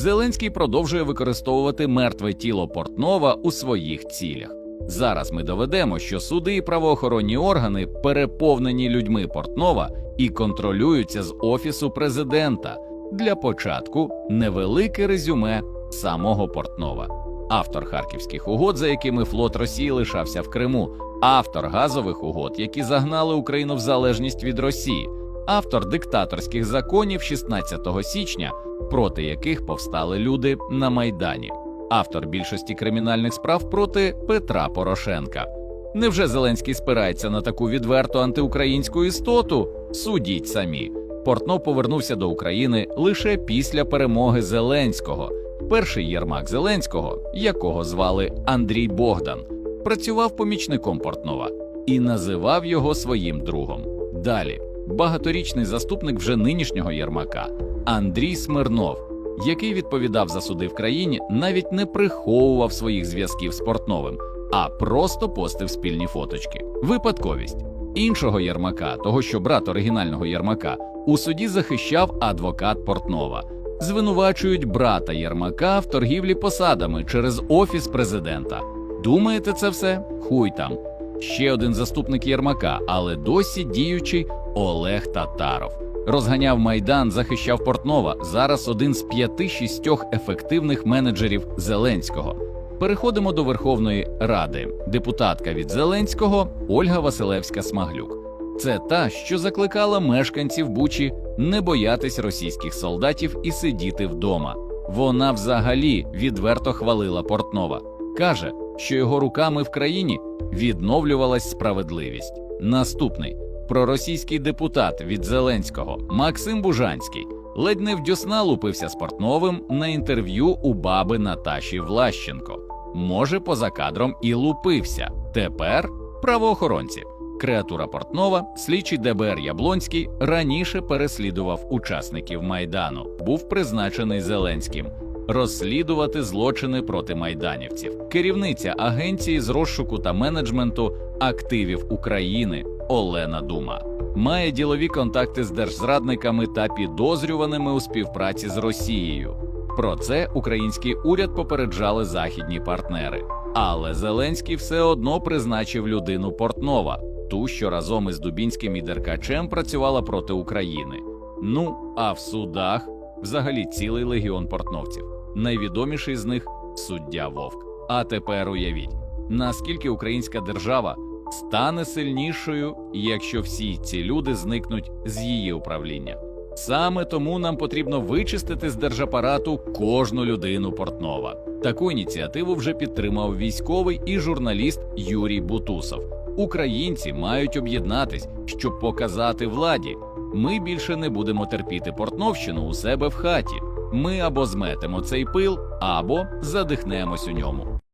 Зеленський продовжує використовувати мертве тіло Портнова у своїх цілях. Зараз ми доведемо, що суди і правоохоронні органи переповнені людьми Портнова і контролюються з офісу президента. Для початку невелике резюме самого Портнова. Автор харківських угод, за якими флот Росії лишався в Криму, автор газових угод, які загнали Україну в залежність від Росії, автор диктаторських законів 16 січня, проти яких повстали люди на Майдані, автор більшості кримінальних справ проти Петра Порошенка. Невже Зеленський спирається на таку відверту антиукраїнську істоту? Судіть самі. Портнов повернувся до України лише після перемоги Зеленського. Перший Єрмак Зеленського, якого звали Андрій Богдан, працював помічником Портнова і називав його своїм другом. Далі багаторічний заступник вже нинішнього Єрмака Андрій Смирнов, який відповідав за суди в країні, навіть не приховував своїх зв'язків з Портновим, а просто постив спільні фоточки. Випадковість іншого Єрмака, того що брат оригінального Єрмака, у суді захищав адвокат Портнова. Звинувачують брата Єрмака в торгівлі посадами через офіс президента. Думаєте, це все? Хуй там. Ще один заступник Єрмака, але досі діючий Олег Татаров. Розганяв майдан, захищав Портнова. Зараз один з п'яти-шістьох ефективних менеджерів Зеленського. Переходимо до Верховної Ради. Депутатка від Зеленського Ольга Василевська Смаглюк. Це та, що закликала мешканців Бучі не боятись російських солдатів і сидіти вдома. Вона взагалі відверто хвалила Портнова. каже, що його руками в країні відновлювалась справедливість. Наступний проросійський депутат від Зеленського Максим Бужанський ледь не в дьосна лупився з Портновим на інтерв'ю у баби Наташі Влащенко. Може, поза кадром і лупився. Тепер правоохоронці. Креатура Портнова, слідчий ДБР Яблонський раніше переслідував учасників майдану, був призначений Зеленським розслідувати злочини проти майданівців. Керівниця агенції з розшуку та менеджменту активів України Олена Дума має ділові контакти з держзрадниками та підозрюваними у співпраці з Росією. Про це український уряд попереджали західні партнери. Але Зеленський все одно призначив людину Портнова, ту, що разом із Дубінським і Деркачем працювала проти України. Ну а в судах взагалі цілий легіон портновців. Найвідоміший з них суддя Вовк. А тепер уявіть, наскільки українська держава стане сильнішою, якщо всі ці люди зникнуть з її управління. Саме тому нам потрібно вичистити з держапарату кожну людину Портнова. Таку ініціативу вже підтримав військовий і журналіст Юрій Бутусов. Українці мають об'єднатись, щоб показати владі. Ми більше не будемо терпіти портновщину у себе в хаті. Ми або зметемо цей пил, або задихнемось у ньому.